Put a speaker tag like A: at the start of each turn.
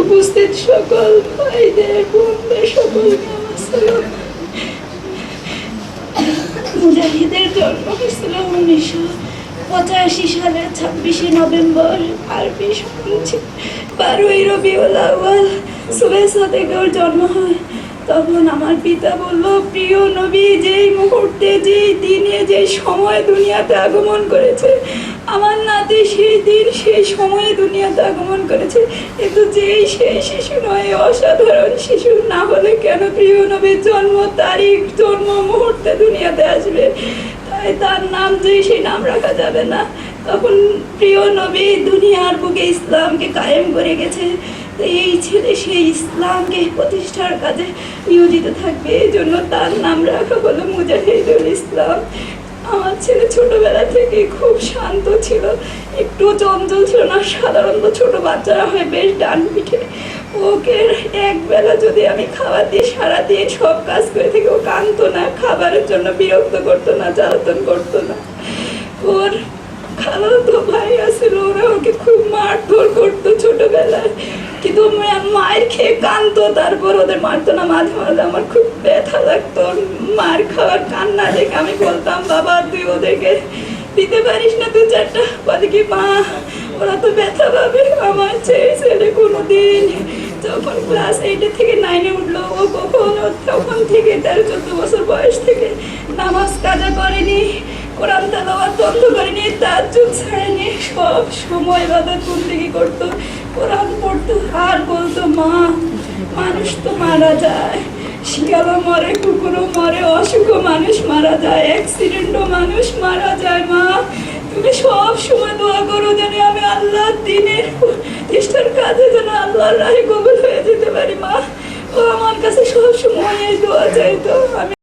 A: উপস্থিত সকল ভাইদের, বোনদের সকলকে আমার মুজাহিদের জন্ম হয়েছিল উনিশশো পঁচাশি সালের ছাব্বিশে নভেম্বর আরবি শুনছি বারোই রবিউল আউয়াল সুবে সাদেকের জন্ম হয়। তখন আমার পিতা বলল, প্রিয় নবী, যেই মুহূর্তে, যেই দিনে, যেই সময় দুনিয়াতে আগমন করেছে আমার নাতি সেই দিন, সেই সময়ে দুনিয়াতে আগমন করেছে। কিন্তু যেই সেই শিশু নয়, অসাধারণ শিশু, না হলে কেন প্রিয় নবীর জন্ম, তারিখ, জন্ম, মুহূর্তে দুনিয়াতে আসবে? তাই তার নাম যেই সেই নাম রাখা যাবে না। তখন প্রিয় নবী দুনিয়ার বুকে ইসলামকে কায়েম করে গেছে। এই ছেলে, সেই ইসলামকে প্রতিষ্ঠার কাজে নিয়োজিত থাকবে। এই জন্য তার নাম রাখা হলো মুজাহিদুল ইসলাম। আমার ছেলে ছোটবেলা থেকে খুব শান্ত ছিল। একটু চঞ্চল ছিল না, সাধারণত ছোট বাচ্চারা হয় বেশ ডান পিঠে। ওকে এক বেলা যদি আমি খাবার দিয়ে সারা দিয়ে সব কাজ করে থেকে, ও কাঁদতো না, খাবারের জন্য বিরক্ত করতো না, জ্বালাতন করতো না। ওর খালাতো ভাই আছিল ওরা ওকে খুব মারধর করতো ছোটবেলায়। কিন্তু মায়ের খেয়ে কানতো তারপর ওদের মারতো না। মাঝে মাঝে আমার খুব ব্যথা লাগতো। মার খাওয়ার কান্না দেখে আমি বলতাম, বাবা ওদেরকে দিতে পারিস না তুই চারটা। বলে কি, মা, ওরা তো ব্যথা পাবে। আমার ছেলে ছেলে কোনো দিন যখন ক্লাস এইটে থেকে নাইনে উঠল, ও কখনো তখন থেকে তেরো, চোদ্দ বছর বয়স থেকে নামাজ কাজা করেনি, কোরআন তালাওয়াত বন্ধ করেনি তার চুপ ছাড়েনি, সব সময় বাধা কুন্দিগি করতো, কোরআন পড়তো, আর বলতো, মা, মানুষ তো মারা যায়। শিয়ালও মরে, কুকুরও মরে অসুখও মানুষ মারা যায় অ্যাক্সিডেন্টও মানুষ মারা যায়, মা। তুমি সব সময় দোয়া করো যেন আমি আল্লাহর দিনের চেষ্টার কাজে যেন আল্লাহর রায় কবুল হয়ে যেতে পারি, মা। ও আমার কাছে সব সময় এই দোয়া চাইতো। আমি